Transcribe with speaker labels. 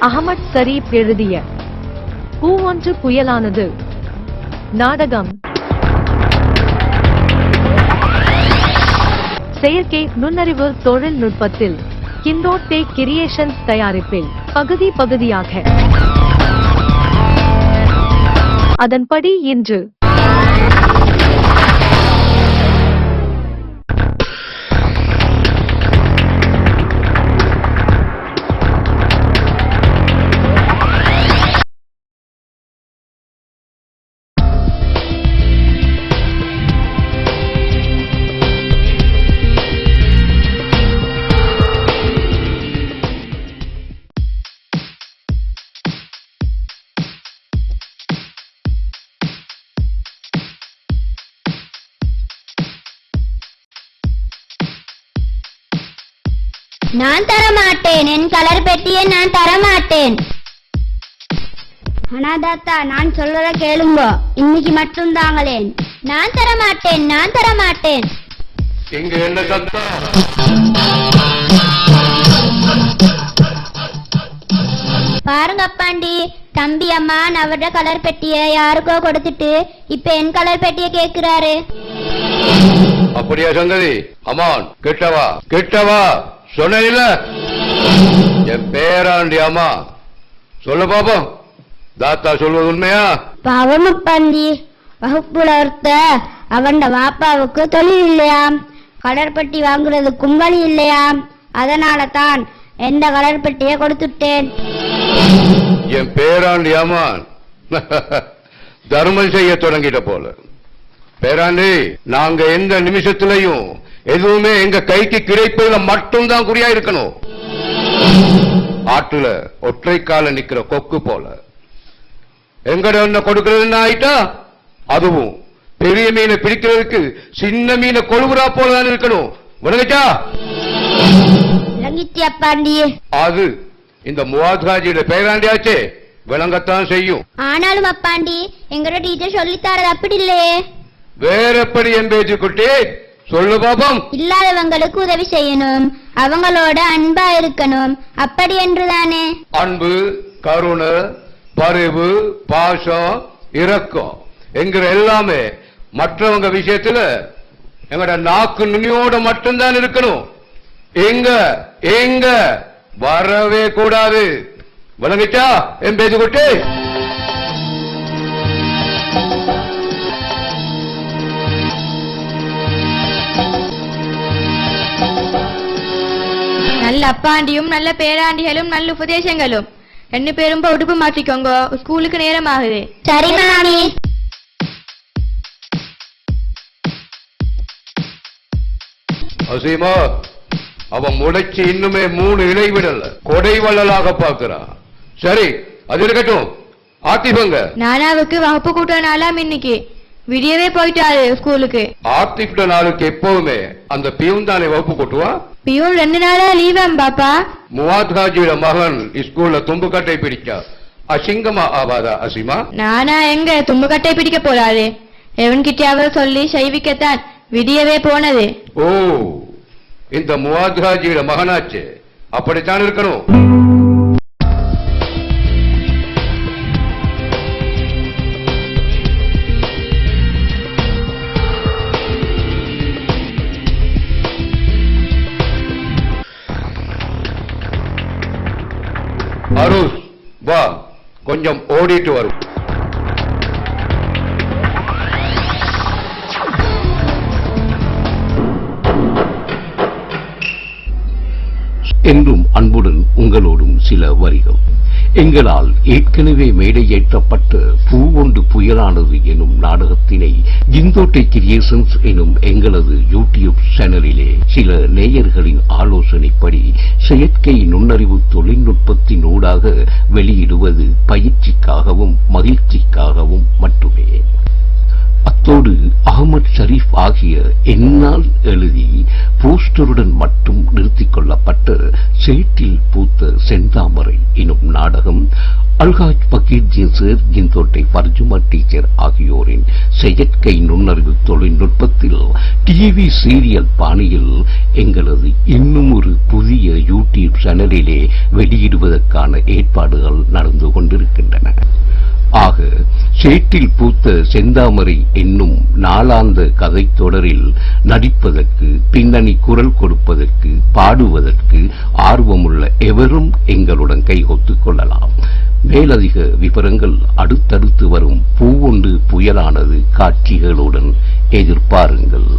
Speaker 1: Ahmad Sharif எழுதிய பூ ஒன்று புயலானது. நாடகம். செயற்கை நுண்ணறிவு தொழில்நுட்பத்தில் கிண்டோட்டே கிரியேஷன்ஸ் தயாரிப்பில் பகுதி பகுதியாக. அதன்படி இன்று
Speaker 2: நான் தர மாட்டேன் என் கலர் பெட்டியை நான் தர மாட்டேன் அனாதாத்தா நான் சொல்றத கேளுங்க. இன்னைக்கு மட்டும் தாங்களேன். நான் தர மாட்டேன் நான் தர மாட்டேன்
Speaker 3: இங்க என்ன சத்தம்
Speaker 2: பாருங்க அப்பாண்டி தம்பி அம்மா அவரோட கலர் பெட்டியை யாருக்கோ கொடுத்துட்டு இப்ப என் கலர் பெட்டியை கேக்குறாரு.
Speaker 3: அப்படியா சங்கதி அம்மான் கிட்டவா? கிட்டவா? சொன்ன என் பேராண்டி அம்மா. சொல்லு பாப்போம். தாத்தா சொல்வது உண்மையா?
Speaker 2: பாவம் அப்பாண்டி வகுப்புல ஒருத்த அவன் வாப்பாவுக்கு தொழில் இல்லையாம். கடற்பட்டி வாங்குறதுக்கும் வழி இல்லையாம். அதனால தான் எந்த கலர் பெட்டியை கொடுத்துட்டேன்.
Speaker 3: என் பேராண்டி அம்மான் தர்மம் செய்ய தொடங்கிட்ட போல. பேராண்டி நாங்க எந்த நிமிஷத்திலையும் எதுவுமே எங்க கைக்கு கிடைப்பதுல மட்டும்தான் குறியா இருக்கணும். ஆட்டுல ஒற்றை கால நிக்கிற கொக்கு போல. எங்கட என்ன கொடுக்கறதுன்னு ஆயிட்டா? அதுவும் பெரிய மீனை பிடிக்கிறதுக்கு சின்ன மீனை கொழுகுறா போலதான் இருக்கணும். விளங்குச்சா
Speaker 2: அப்பாண்டி
Speaker 3: அது இந்த முவாத்காஜியோட பேராண்டியாச்சே. விளங்கத்தான் செய்யும்.
Speaker 2: ஆனாலும் அப்பாண்டி எங்களோட டீச்சர் சொல்லித்தாரது அப்படி இல்லையே.
Speaker 3: வேற எப்படி என் பேச்சு குட்டி சொல்லு பாப்போம்.
Speaker 2: இல்லாதவங்களுக்கு உதவி செய்யணும். அவங்களோட அன்பா இருக்கணும். அப்படி என்றுதானே?
Speaker 3: அன்பு கருணை பரிவு பாசம் இரக்கம் என்கிற எல்லாமே மற்றவங்க விஷயத்துல எங்கட நாக்கு நுனியோட மட்டும்தான் இருக்கணும். எங்க எங்க வரவே கூடாது. விளங்கிச்சா என் பேச்சு குட்டி
Speaker 4: நல்ல அப்பாண்டியும் நல்ல பேராண்டிகளும் நல்ல உபதேசங்களும். ரெண்டு பேரும் உடுப்பு மாற்றிக்கோங்க. ஸ்கூலுக்கு நேரம் ஆகுது
Speaker 2: சரி மாமி.
Speaker 3: அசீமா அவன் முளைச்சு இன்னுமே மூணு இலை விடல. கொடை வள்ளலாக பார்க்கிறான் சரி அது இருக்கட்டும். ஆத்திபங்க.
Speaker 4: நானாவுக்கு வகுப்பு கூட்டனாலாம் இன்னைக்கு. விடியவே போயிட்டாரு ஸ்கூலுக்கு.
Speaker 3: ஆத்திப்ட நாளுக்கு எப்பவுமே அந்த பியூன் தானே வகுப்பு கொட்டுவா?
Speaker 4: பியூன் ரெண்டு நாளா லீவாம் பாப்பா.
Speaker 3: முவாத் ஹாஜியோட மகன் ஸ்கூல்ல தும்புக்கட்டை பிடிச்சா அசிங்கமா ஆவாதா அசிமா?
Speaker 4: நானா எங்க? தும்புக்கட்டை பிடிக்க போறாரு. எவன்கிட்டயாவது சொல்லி செய்விக்கத்தான். விடியவே போனது.
Speaker 3: ஓ இந்த முவாத் ஹாஜியோட மகனாச்சு. அப்படித்தான் இருக்கணும். அருஸ் வா கொஞ்சம் ஓடிட்டு வரும்.
Speaker 5: என்றும் அன்புடன் உங்களோடும் சில வரிகள். எங்களால் ஏற்கனவே மேடையேற்றப்பட்ட ஒன்று புயலானது எனும் நாடகத்தினை ஜிந்தோட்டை கிரியேஷன்ஸ் எனும் எங்களது யூடியூப் சேனலிலே சில நேயர்களின் ஆலோசனைப்படி செயற்கை நுண்ணறிவு தொழில்நுட்பத்தின் ஊடாக வெளியிடுவது பயிற்சிக்காகவும் மகிழ்ச்சிக்காகவும் மட்டுமே. அத்தோடு அகமது ஷரீப் ஆகிய என்னால் எழுதி போஸ்டருடன் மட்டும் நிறுத்திக் கொள்ளப்பட்ட சேட்டில் பூத்த செந்தாமரை எனும் நாடகம் அல்ஹாஜ் பகீர்ஜின் சேர் ஜிந்தோட்டை பர்ஜுமா டீச்சர் ஆகியோரின் செயற்கை நுண்ணறிவு தொழில்நுட்பத்தில் டிவி சீரியல் பாணியில் எங்களது இன்னும் ஒரு புதிய யூடியூப் சேனலிலே வெளியிடுவதற்கான ஏற்பாடுகள் நடந்து கொண்டிருக்கின்றன. ஆக சேற்றில் பூத்த செந்தாமரை என்னும் நாளாந்த கதை தொடரில் நடிப்பதற்கு பின்னணி குரல் கொடுப்பதற்கு பாடுவதற்கு ஆர்வமுள்ள எவரும் எங்களுடன் கைகொத்து கொள்ளலாம். மேலதிக விவரங்கள் அடுத்தடுத்து வரும் பூவொண்டு புயலானது காட்சிகளுடன் எதிர்பாருங்கள்.